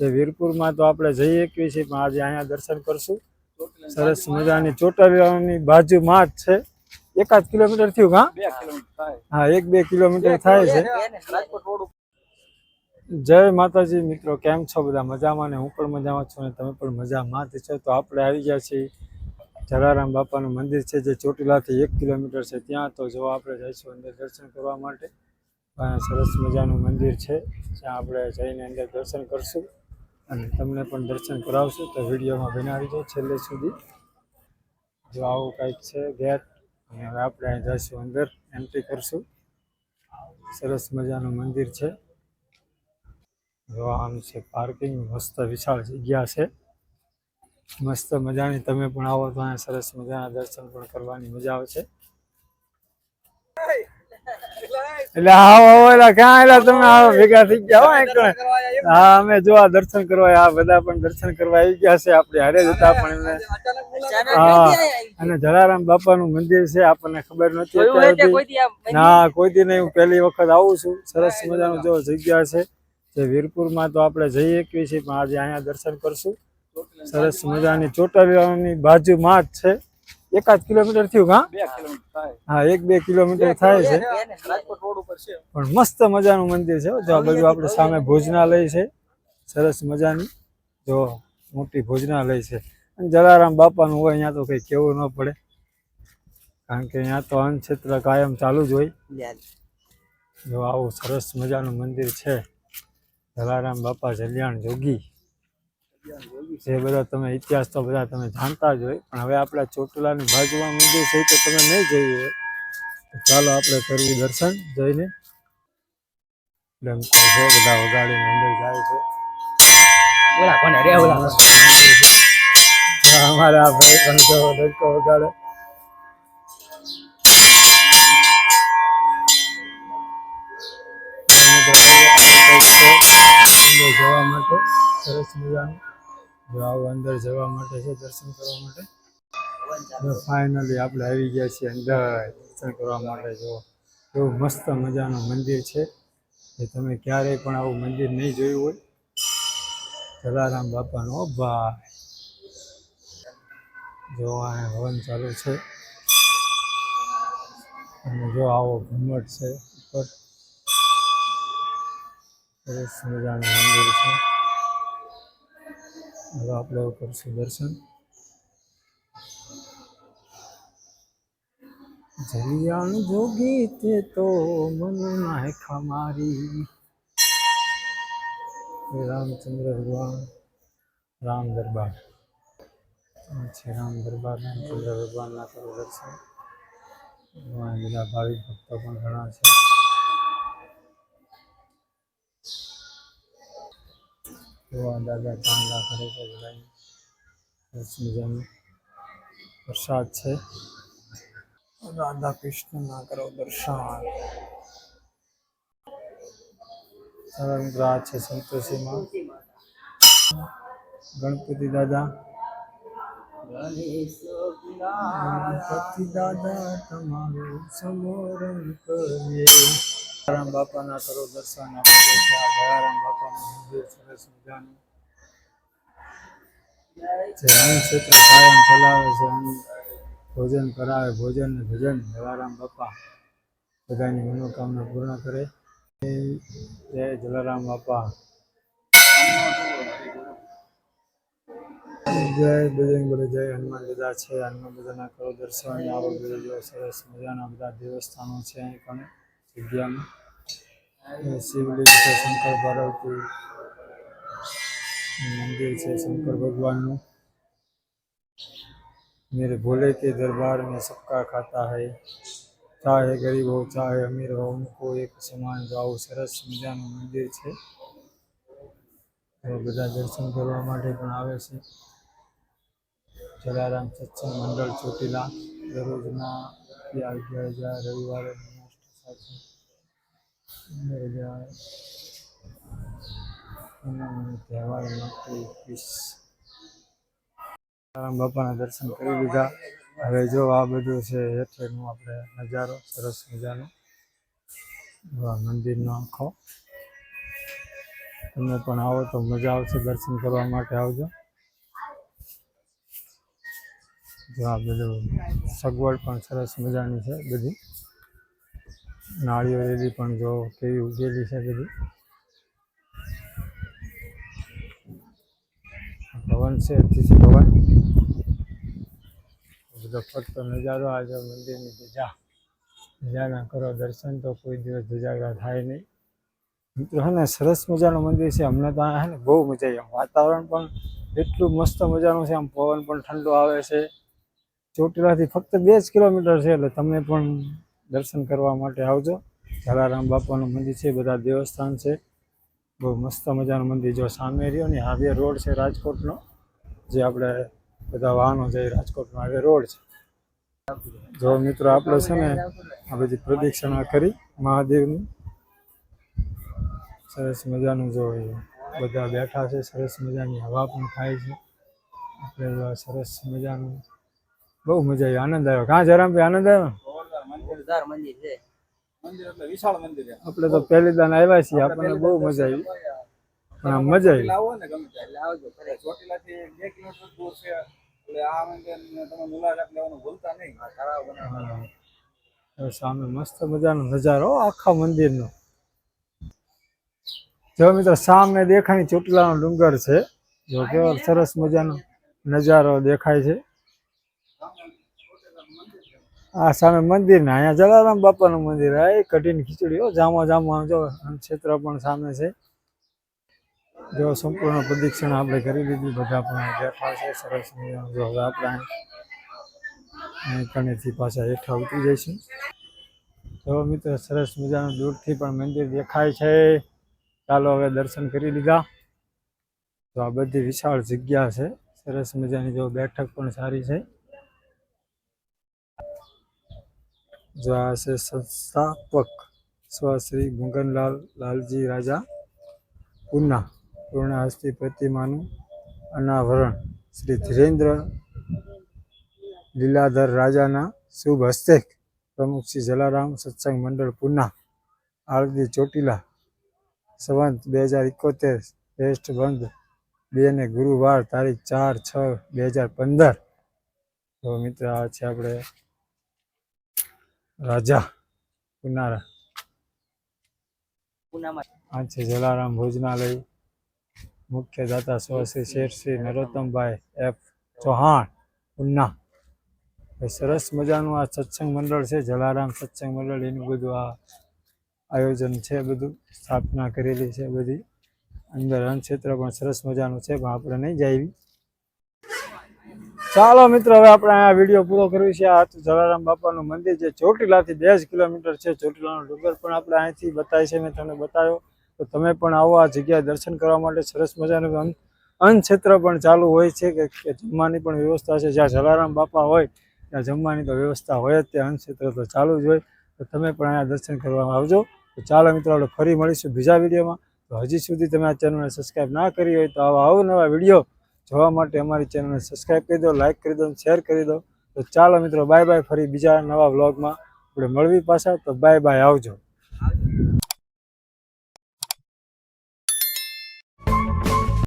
જે વીરપુરમાં તો આપણે જઈ શકીએ છીએ પણ આજે અહીંયા દર્શન કરશું. સરસ મજાની ચોટીલાની બાજુમાં જ છે. એકાદ કિલોમીટર થયું હા? હા એક બે કિલોમીટર થાય છે. જય માતાજી મિત્રો કેમ છો બધા? મજામાં ને હું પણ મજામાં છું અને તમે પણ મજામાં જ છો? તો આપણે આવી ગયા છીએ જલારામ બાપાનું મંદિર છે જે ચોટીલાથી એક કિલોમીટર છે. ત્યાં તો જો આપણે જઈશું અંદર દર્શન કરવા માટે. સરસ મજાનું મંદિર છે. જ્યાં આપણે જઈને અંદર દર્શન કરશું. અને તમને પણ દર્શન કરાવશું તો વિડીયોમાં બનાવી દો છેલ્લે સુધી. જો આવું કંઈક છે ગેટ અને હવે આપણે અહીં જઈશું અંદર, એન્ટ્રી કરશું. સરસ મજાનું મંદિર છે. આમ છે પાર્કિંગ, મસ્ત વિશાળ જગ્યા છે. મસ્ત મજાની તમે પણ આવો તો અહીંયા સરસ મજાના દર્શન પણ કરવાની મજા આવશે એટલે આવો આવો એટલે ક્યાં એલા તમે આવો ભેગા થઈ ગયા હો એક હા અમે જો આ દર્શન કરવા આ બધા પણ દર્શન કરવા આવી ગયા છે આપણે હારે જતા પણ એમને. હા અને જલારામ બાપાનું મંદિર છે આપણને ખબર નથી ના કોઈ દી નહીં હું પહેલી વખત આવું છું. સરસ મજાનું જો જગ્યા છે જે વીરપુરમાં તો આપણે જઈ શકીએ છીએ પણ આજે અહીંયા દર્શન કરશું. સરસ મજાની ચોટીલાની બાજુમાં જ છે. એકાદ કિલોમીટર થયું હા? હા એક બે કિલોમીટર થાય છે. પણ મસ્ત મજાનું મંદિર છે જો આ બાજુ આપણે સામે ભોજનાલય છે. સરસ મજાની. જો મોટી ભોજનાલય છે. અને જલારામ બાપાનું હોય અહીંયા તો કંઈ કેવું ન પડે. કારણ કે અહીંયા તો અન્નક્ષેત્ર કાયમ ચાલુ જ હોય. જો આવું સરસ મજાનું મંદિર છે. જલારામ બાપા જલ્યાણ જોગી. જે બધા તમે ઇતિહાસ તો બધા તમે જાણતા જ હોય. પણ હવે આપણા ચોટીલાની બાજુમાં મંદિર છે તો તમે નહીં જોયું હોય ચાલો આપણે કરવું દર્શન જઈને. ડંકો છે બધા વગાડીને અંદર જાય છે. ઓલા કોને રે ઓલા આ અમારા ભાઈ પણ જો ડંકો વગાડે. જવા માટે. સરસ મજાનું. જો આવું અંદર જવા માટે છે, દર્શન કરવા માટે. ફાઇનલી આપણે આવી ગયા છીએ અંદર, દર્શન કરવા માટે. જો એવું મસ્ત મજાનું મંદિર છે. જે તમે ક્યારેય પણ આવું મંદિર નહીં જોયું હોય. જલારામ બાપાનું ભાઈ. જો આ હવન ચાલુ છે. અને જો આવો ઘુમ્મટ છે ઉપર. સરસ મજાનું મંદિર છે. હવે આપણે કરશું દર્શન જલિયાણ જોગી તે તો મન નાખા મારી શ્રી રામચંદ્ર ભગવાન રામ દરબાર આ છે રામ દરબાર રામચંદ્ર ભગવાનના કરો દર્શન અહીં બધા ભાવિક ભક્તો પણ ઘણા છે જોવા દાદા ચાંદલા કરે છે બધા પ્રસાદ છે. રાધા કૃષ્ણના કરો દર્શન. રાહ છે સંતોષીમાં. ગણપતિ દાદા. ગણપતિ દાદા તમારું સમોરણ કરીએ. જલારામ બાપાના કરો દર્શન સરસ ભોજન કરાવે, ભોજન ને ભજન. જલારામ બાપા બધાની મનોકામના પૂર્ણ કરે. જય જલારામ બાપા. જય બજરંગ બલી, જય હનુમાન દાદા છે. હનુમાન દાદાના કરો દર્શન આવો બધું સરસ મજાના બધા દેવસ્થાનો છે અહીં પણ જગ્યામાં. શિવલિંગ છે શંકર પાર્વતી મંદિર છે શંકર ભગવાનનું मेरे भोले के दरबार में सबका खाता है चाहे गरीब हो चाहे अमीर हो उनको एक સમાન જો આવું સરસ મજાનું મંદિર છે તો બધા દર્શન કરવા માટે પણ આવે છે જલારામ સત્સંગ મંડળ ચોટીલા દરરોજના અગિયાર હજાર રવિવારે નાસ્તો સાથે રામ બાપાના દર્શન કરી લીધા. હવે જો આ બધું છે હેઠળનું આપણે નજારો, સરસ મજાનો. મંદિરનો આખો. તમે પણ આવો તો મજા આવશે દર્શન કરવા માટે આવજો. જો આ બધું સગવડ પણ સરસ મજાની છે બધી. નાળીઓ રેલી પણ જો કેવી ઉગેલી છે બધી. ભવન છે અતિથિ ભવન. બધો ફરતો નજારો આજે મંદિરની ધજા. ધજાના કરો દર્શન તો કોઈ દિવસ ધજાગરા થાય નહીં. મિત્રો હે ને, સરસ મજાનું મંદિર છે. હમણાં તો હે ને, બહુ મજા આવી. આમ વાતાવરણ પણ એટલું મસ્ત મજાનું છે. આમ પવન પણ ઠંડો આવે છે. ચોટીલાથી ફક્ત બે જ કિલોમીટર છે, એટલે તમે પણ દર્શન કરવા માટે આવજો. જલારામ બાપાનું મંદિર છે, બધા દેવસ્થાન છે. બહુ મસ્ત મજાનું મંદિર જો સામે રહ્યો ને, હાવે રોડ છે રાજકોટનો. જે આપણે બધા વાહનો જઈ રાજકોટનો હાઈવે રોડ છે. જો મિત્રો આપણે છે ને, આ બધી પ્રદક્ષિણા કરી મહાદેવની. સરસ મજાનું જો બધા બેઠા છે, સરસ મજાની હવા પણ ખાય છે. આપણે સરસ મજાનું બહુ મજા આવી. આનંદ આવ્યો. કાં જરામભાઈ આનંદ આવ્યો? જોરદાર મંદિર છે. મંદિર એટલે વિશાળ મંદિર છે. આપણે તો પહેલી દાન આવ્યા છીએ આપણને બહુ મજા આવી. પણ આમ મજા આવી. આવો ને ગમે ત્યારે. એટલે ખરે ચોટીલાથી બે કિલોમીટર દૂર છે. એટલે આ મંદિરની તમે મુલાકાત લેવાનું ભૂલતા નહીં. આ તળાવ બનાવવાનો. હા. તો સામે મસ્ત મજાનો નજારો આખા આખા મંદિરનો. જો મિત્રો સામે દેખાય ચોટીલાનો ડુંગર છે. જો કેવો સરસ મજાનો નજારો દેખાય છે. આ સામે મંદિર ને અહીંયા જલારામ બાપાનું મંદિર આ એ કઠિન ખીચડી. હો, જામો જામો જો ક્ષેત્ર પણ સામે છે. જો સંપૂર્ણ પ્રદક્ષિણા આપણે કરી લીધી, બધા પણ બેઠા છે. સરસ જો હવે આપણે કણેથી પાછા હેઠા ઉતરી જઈશું. તો મિત્રો, સરસ મજાનું દૂરથી પણ મંદિર દેખાય છે. ચાલો હવે દર્શન કરી લીધા. તો આ બધી વિશાળ જગ્યા છે. સરસ મજાની જો બેઠક પણ સારી છે. જો આ છે સંસ્થાપક સ્વ શ્રી મુગનલાલ લાલજી રાજા. પુના પૂર્ણહસ્તી પ્રતિમાનું અનાવરણ શ્રી ધીરેન્દ્ર લીલાધર રાજાના શુભ હસ્તે પ્રમુખ શ્રી જલારામ સત્સંગ મંડળ પુના આરતી ચોટીલા સંવંત બે હજાર એકોતેર શ્રેષ્ઠ બંધ બે ને ગુરુવાર તારીખ ચાર છ બે હજાર પંદર. તો મિત્ર, આ છે આપણે રાજા પુનારા. આ છે જલારામ ભોજનાલય. મુખ્ય દાતા સ્વશ્રી શેરશ્રી નરોત્તમભાઈ એફ ચૌહાણ ઉના સરસ મજાનું આ સત્સંગ મંડળ છે જલારામ સત્સંગ મંડળ. એનું બધું આ આયોજન છે બધું સ્થાપના કરેલી છે બધી. અંદર ક્ષેત્ર પણ સરસ મજાનું છે પણ આપણે નહીં જાવી ચાલો મિત્રો, હવે આપણે આ વીડિયો પૂરો કરવી છે. આ હતું જલારામ બાપાનું મંદિર જે ચોટીલાથી બે કિલોમીટર છે. ચોટીલાનો ડુંગર પણ આપણે અહીંથી બતાવી છે મેં તમને બતાવ્યો. તો તમે પણ આવો આ જગ્યાએ દર્શન કરવા માટે. સરસ મજાનું ક્ષેત્ર પણ ચાલુ હોય છે કે જમવાની પણ વ્યવસ્થા છે. જ્યાં જલારામ બાપા હોય, ત્યાં જમવાની તો વ્યવસ્થા હોય જ. તે ક્ષેત્ર તો ચાલુ જ હોય. તો તમે પણ અહીંયા દર્શન કરવા આવજો. તો ચાલો મિત્રો, આપણે ફરી મળીશું બીજા વિડીયોમાં. તો હજી સુધી તમે આ ચેનલને સબસ્ક્રાઈબ ના કરી હોય તો આવા અવનવા વીડિયો જોવા માટે અમારી ચેનલને સબસ્ક્રાઈબ કરી દો લાઈક કરી દો શેર કરી દો. તો ચાલો મિત્રો બાય બાય ફરી બીજા નવા વ્લોગમાં આપણે મળવી પાછા, તો બાય બાય આવજો.